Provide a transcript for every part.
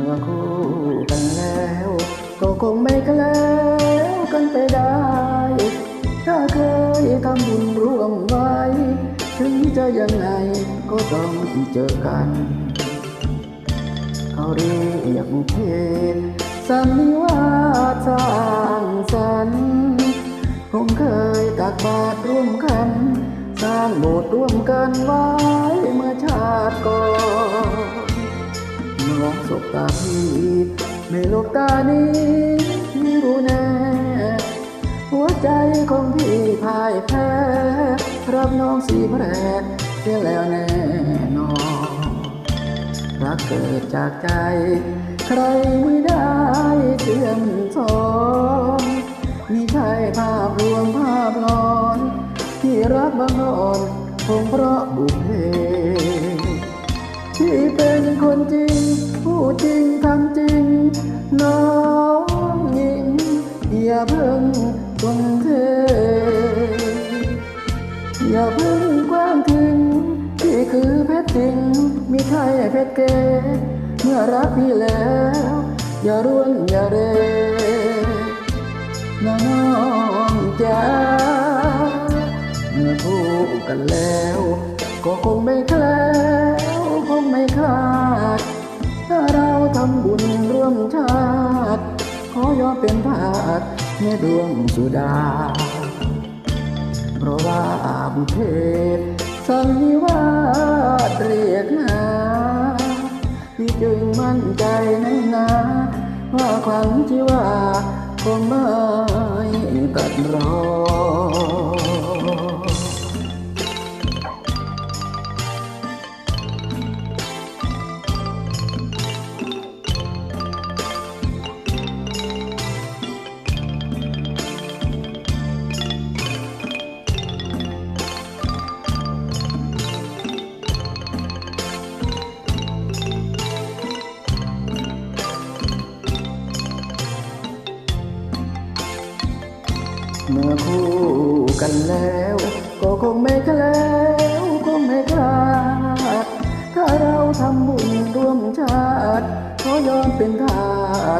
ตัวคู่กันแล้ว ก็คงไม่กัล้วกันไปได้ ถ้าเคยทำบุญร่วมไว้ ถึงจะยังไงก็ต้องเจอกันเขาเรียกเพศสันนิวาสรางสันคงเคยตักบาตรร่วมกัน สร้างโบสถ์ร่วมกันไว้เมื่อชาติก่อน มองสบตาพี่ไม่ลบตานี้ไม่รู้แน่ หัวใจของพี่พ่ายแพ้รับน้องสีแพร่เสียแล้วแน่นอนรักเกิดจากใจ ใครไม่ได้เชื่อมสองมีใช่ภาพลวงภาพหลอน ที่รักบังอ่อนคงเพราะบุพเพ เพิ่งทรงเทอย่าเพิ่งกว้างถึงที่คือเพชรจริงมีใช่เพชรเกเมื่อรักพี่แล้ว อย่าร่วนอย่าเรน้องจ๋าเมื่อคู่กันแล้ว ก็คงไม่แคล้วคงไม่คลาด ถ้าเราทำบุญร่วมชาติ ขอยอมเป็นทาส แม่ดวงสุดา เพราะว่าบุพเพสันนิวาสเรียกหาพี่จึงมั่นใจในนาว่าความที่ว่าคงไม่ตัดรอ เมื่อคู่กันแล้ว ก็คงไม่แคล้วคงไม่คลาดถ้าเราทำบุญร่วมชาติขอยอมเป็นทา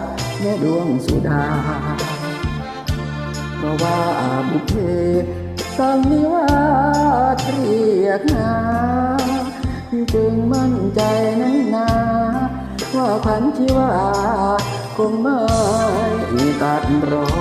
สในดวงสุดา เพราะว่าบุพเพสันนิวาสเรียกหาพี่จึงมั่นใจในนาว่าพันชีวาคงไม่ตัดรอ